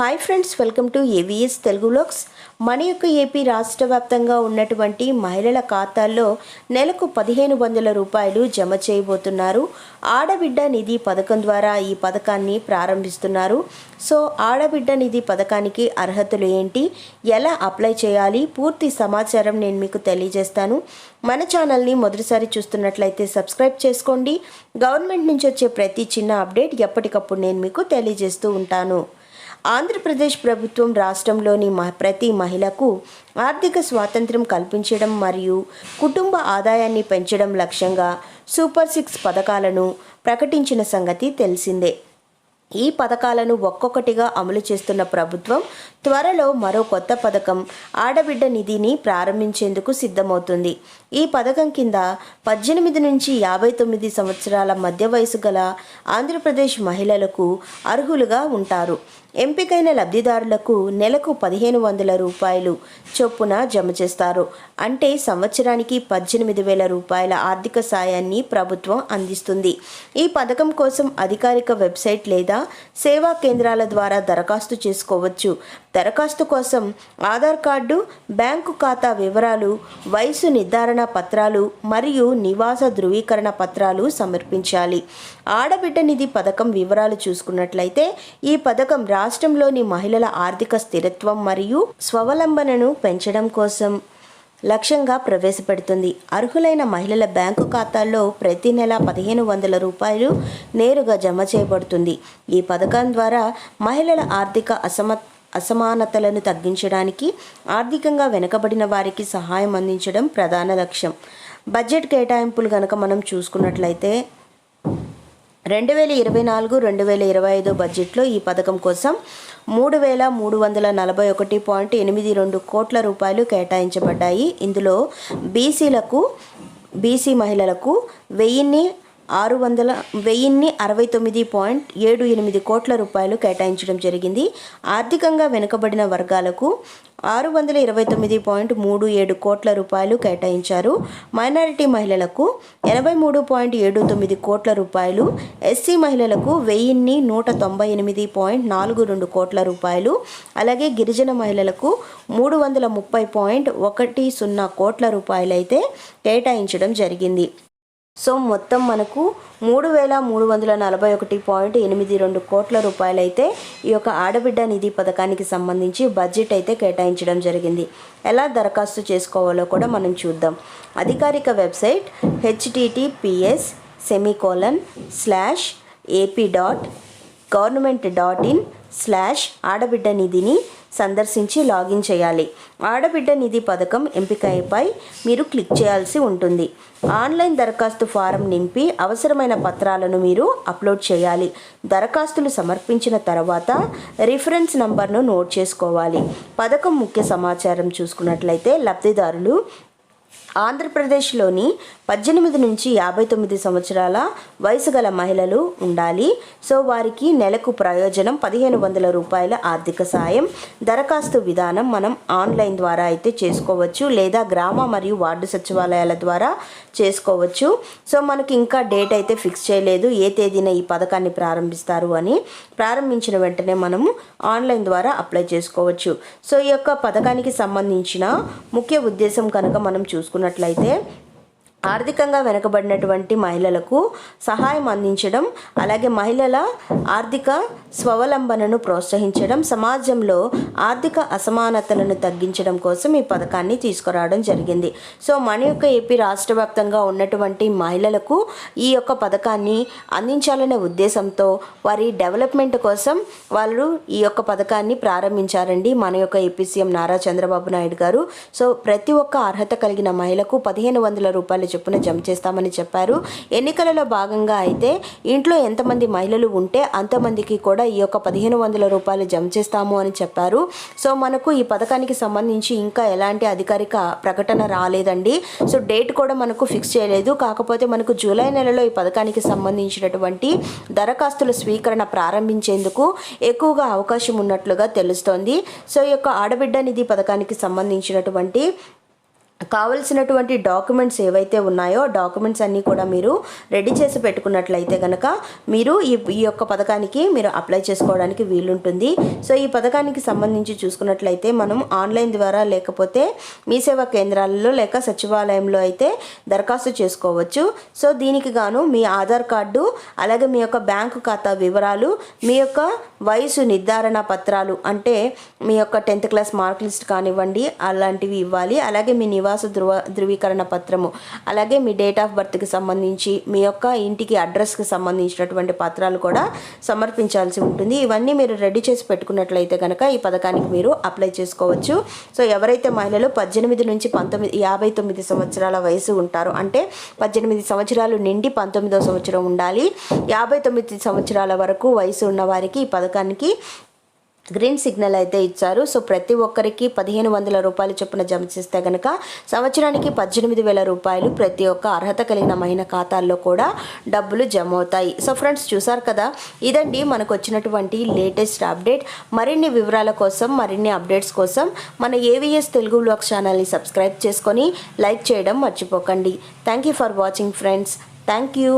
Hi friends welcome to AVS Telugu vlogs మన యొక్క AP రాష్ట్ర వ్యాప్తంగా ఉన్నటువంటి మహిళల ఖాతాల్లో నెలకు పదిహేను వందల రూపాయలు జమ చేయబోతున్నారు. ఆడబిడ్డ నిధి పథకం ద్వారా ఈ పథకాన్ని ప్రారంభిస్తున్నారు. సో ఆడబిడ్డ నిధి పథకానికి అర్హతలు ఏంటి? ఎలా అప్లై చేయాలి? పూర్తి సమాచారం నేను మీకు తెలియజేస్తాను. మన ఛానల్ని మొదటిసారి చూస్తున్నట్లయితే సబ్స్క్రైబ్ చేసుకోండి. గవర్నమెంట్ నుంచి వచ్చే ప్రతి చిన్న అప్డేట్ ఎప్పటికప్పుడు నేను మీకు తెలియజేస్తూ ఉంటాను. ఆంధ్రప్రదేశ్ ప్రభుత్వం రాష్ట్రంలోని మ- ప్రతి మహిళకు ఆర్థిక స్వాతంత్ర్యం కల్పించడం మరియు కుటుంబ ఆదాయాన్ని పెంచడం లక్ష్యంగా సూపర్ సిక్స్ పథకాలను ప్రకటించిన సంగతి తెలిసిందే. ఈ పథకాలను ఒక్కొక్కటిగా అమలు చేస్తున్న ప్రభుత్వం త్వరలో మరో కొత్త పథకం ఆడబిడ్డ నిధిని ప్రారంభించేందుకు సిద్ధమవుతుంది. ఈ పథకం కింద పద్దెనిమిది నుంచి యాభై తొమ్మిది సంవత్సరాల మధ్య వయసు గల ఆంధ్రప్రదేశ్ మహిళలకు అర్హులుగా ఉంటారు. ఎంపికైన లబ్ధిదారులకు నెలకు పదిహేను వందల రూపాయలు చొప్పున జమ చేస్తారు. అంటే సంవత్సరానికి పద్దెనిమిది వేల రూపాయల ఆర్థిక సాయాన్ని ప్రభుత్వం అందిస్తుంది. ఈ పథకం కోసం అధికారిక వెబ్సైట్ లేదా సేవా కేంద్రాల ద్వారా దరఖాస్తు చేసుకోవచ్చు. దరఖాస్తు కోసం ఆధార్ కార్డు బ్యాంకు ఖాతా వివరాలు వయసు నిర్ధారణ పత్రాలు మరియు నివాస ధృవీకరణ పత్రాలు సమర్పించాలి. ఆడబిడ్డ నిధి పథకం వివరాలు చూసుకున్నట్లయితే ఈ పథకం రాష్ట్రంలోని మహిళల ఆర్థిక స్థిరత్వం మరియు స్వావలంబనను పెంచడం కోసం లక్ష్యంగా ప్రవేశపెడుతుంది. అర్హులైన మహిళల బ్యాంకు ఖాతాల్లో ప్రతి నెల పదిహేను వందల రూపాయలు నేరుగా జమ చేయబడుతుంది. ఈ పథకం ద్వారా మహిళల ఆర్థిక అసమ అసమానతలను తగ్గించడానికి ఆర్థికంగా వెనుకబడిన వారికి సహాయం అందించడం ప్రధాన లక్ష్యం. బడ్జెట్ కేటాయింపులు కనుక మనం చూసుకున్నట్లయితే రెండు వేల ఇరవై నాలుగు రెండు వేల ఇరవై ఐదు బడ్జెట్లో ఈ పథకం కోసం మూడు వేల మూడు వందల నలభై ఒకటి పాయింట్ ఎనిమిది రెండు కోట్ల రూపాయలు కేటాయించబడ్డాయి. ఇందులో బీసీలకు బీసీ మహిళలకు వెయ్యిన్ని ఆరు వందల వెయ్యిన్ని అరవై తొమ్మిది పాయింట్ ఏడు ఎనిమిది కోట్ల రూపాయలు కేటాయించడం జరిగింది. ఆర్థికంగా వెనుకబడిన వర్గాలకు ఆరు వందల ఇరవై తొమ్మిది పాయింట్ మూడు ఏడు కోట్ల రూపాయలు కేటాయించారు. మైనారిటీ మహిళలకు ఎనభై మూడు పాయింట్ ఏడు తొమ్మిది కోట్ల రూపాయలు ఎస్సీ మహిళలకు వెయ్యిన్ని నూట తొంభై ఎనిమిది పాయింట్ నాలుగు రెండు కోట్ల రూపాయలు అలాగే గిరిజన మహిళలకు మూడు వందల ముప్పై పాయింట్ ఒకటి సున్నా కోట్ల రూపాయలైతే కేటాయించడం జరిగింది. సో మొత్తం మనకు మూడు వేల మూడు వందల నలభై ఒకటి పాయింట్ ఎనిమిది రెండు కోట్ల రూపాయలు అయితే ఈ యొక్క ఆడబిడ్డ నిధి పథకానికి సంబంధించి బడ్జెట్ అయితే కేటాయించడం జరిగింది. ఎలా దరఖాస్తు చేసుకోవాలో కూడా మనం చూద్దాం. అధికారిక website HTTPS semicolon slash AP dot government dot in slash ఆడబిడ్డ నిధిని సందర్శించి లాగిన్ చేయాలి. ఆడబిడ్డ నిధి పథకం ఎంపికపై మీరు క్లిక్ చేయాల్సి ఉంటుంది. ఆన్లైన్ దరఖాస్తు ఫారం నింపి అవసరమైన పత్రాలను మీరు అప్లోడ్ చేయాలి. దరఖాస్తులు సమర్పించిన తర్వాత రిఫరెన్స్ నంబర్ను నోట్ చేసుకోవాలి. పథకం ముఖ్య సమాచారం చూసుకున్నట్లయితే లబ్ధిదారులు ఆంధ్రప్రదేశ్లోని పద్దెనిమిది నుంచి యాభై తొమ్మిది సంవత్సరాల వయసు గల మహిళలు ఉండాలి. సో వారికి నెలకు ప్రయోజనం పదిహేను వందల రూపాయల ఆర్థిక సాయం దరఖాస్తు విధానం మనం ఆన్లైన్ ద్వారా అయితే చేసుకోవచ్చు లేదా గ్రామ మరియు వార్డు సచివాలయాల ద్వారా చేసుకోవచ్చు. సో మనకి ఇంకా డేట్ అయితే ఫిక్స్ చేయలేదు ఏ తేదీన ఈ పథకాన్ని ప్రారంభిస్తారు అని ప్రారంభించిన వెంటనే మనము ఆన్లైన్ ద్వారా అప్లై చేసుకోవచ్చు. సో ఈ యొక్క పథకానికి సంబంధించిన ముఖ్య ఉద్దేశం కనుక మనం చూసుకున్నట్లయితే ఆర్థికంగా వెనుకబడినటువంటి మహిళలకు సహాయం అందించడం అలాగే మహిళల ఆర్థిక స్వావలంబనను ప్రోత్సహించడం సమాజంలో ఆర్థిక అసమానతలను తగ్గించడం కోసం ఈ పథకాన్ని తీసుకురావడం జరిగింది. సో మన యొక్క ఏపీ రాష్ట్ర వ్యాప్తంగా ఉన్నటువంటి మహిళలకు ఈ యొక్క పథకాన్ని అందించాలనే ఉద్దేశంతో వారి డెవలప్మెంట్ కోసం వాళ్ళు ఈ యొక్క పథకాన్ని ప్రారంభించారండి మన యొక్క ఏపీ సీఎం నారా చంద్రబాబు నాయుడు గారు. సో ప్రతి ఒక్క అర్హత కలిగిన మహిళకు పదిహేను వందల రూపాయలు చొప్పున జమ చేస్తామని చెప్పారు. ఎన్నికలలో భాగంగా అయితే ఇంట్లో ఎంతమంది మహిళలు ఉంటే అంతమందికి కూడా ఈ యొక్క పదిహేను వందల రూపాయలు జమ చేస్తాము అని చెప్పారు. సో మనకు ఈ పథకానికి సంబంధించి ఇంకా ఎలాంటి అధికారిక ప్రకటన రాలేదండి. సో డేట్ కూడా మనకు ఫిక్స్ చేయలేదు. కాకపోతే మనకు జూలై నెలలో ఈ పథకానికి సంబంధించినటువంటి దరఖాస్తుల స్వీకరణ ప్రారంభించేందుకు ఎక్కువగా అవకాశం ఉన్నట్లుగా తెలుస్తోంది. సో ఈ యొక్క ఆడబిడ్డ నిధి పథకానికి సంబంధించినటువంటి కావలసినటువంటి డాక్యుమెంట్స్ ఏవైతే ఉన్నాయో డాక్యుమెంట్స్ అన్నీ కూడా మీరు రెడీ చేసి పెట్టుకున్నట్లయితే కనుక మీరు ఈ ఈ యొక్క పథకానికి మీరు అప్లై చేసుకోవడానికి వీలుంటుంది. సో ఈ పథకానికి సంబంధించి చూసుకున్నట్లయితే మనం ఆన్లైన్ ద్వారా లేకపోతే మీ సేవా కేంద్రాలలో లేక సచివాలయంలో అయితే దరఖాస్తు చేసుకోవచ్చు. సో దీనికి గాను మీ ఆధార్ కార్డు అలాగే మీ యొక్క బ్యాంకు ఖాతా వివరాలు మీ యొక్క వయసు నిర్ధారణ పత్రాలు అంటే మీ యొక్క టెన్త్ క్లాస్ మార్క్ లిస్ట్ కానివ్వండి అలాంటివి ఇవ్వాలి. అలాగే మీ నివాస ధృవ ధృవీకరణ పత్రము. అలాగే మీ డేట్ ఆఫ్ బర్త్కి సంబంధించి మీ యొక్క ఇంటికి అడ్రస్కి సంబంధించినటువంటి పత్రాలు కూడా సమర్పించాల్సి ఉంటుంది. ఇవన్నీ మీరు రెడీ చేసి పెట్టుకున్నట్లయితే కనుక ఈ పథకానికి మీరు అప్లై చేసుకోవచ్చు. సో ఎవరైతే మహిళలు పద్దెనిమిది నుంచి పంతొమ్మిది యాభై తొమ్మిది సంవత్సరాల వయసు ఉంటారో అంటే పద్దెనిమిది సంవత్సరాలు నిండి పంతొమ్మిదో సంవత్సరం ఉండాలి. యాభై తొమ్మిది సంవత్సరాల వరకు వయసు ఉన్న వారికి ఈ పథకానికి గ్రీన్ సిగ్నల్ అయితే ఇచ్చారు. సో ప్రతి ఒక్కరికి పదిహేను వందల రూపాయలు చొప్పున జమ చేస్తే కనుక సంవత్సరానికి పద్దెనిమిది వేల రూపాయలు ప్రతి ఒక్క అర్హత కలిగిన మహిళ ఖాతాల్లో కూడా డబ్బులు జమ అవుతాయి సో ఫ్రెండ్స్ చూసారు కదా? ఇదండి మనకు వచ్చినటువంటి లేటెస్ట్ అప్డేట్. మరిన్ని వివరాల కోసం మరిన్ని అప్డేట్స్ కోసం మన ఏవిఎస్ తెలుగు బ్లాగ్ ఛానల్ని సబ్స్క్రైబ్ చేసుకొని లైక్ చేయడం మర్చిపోకండి. Thank you for watching friends. Thank you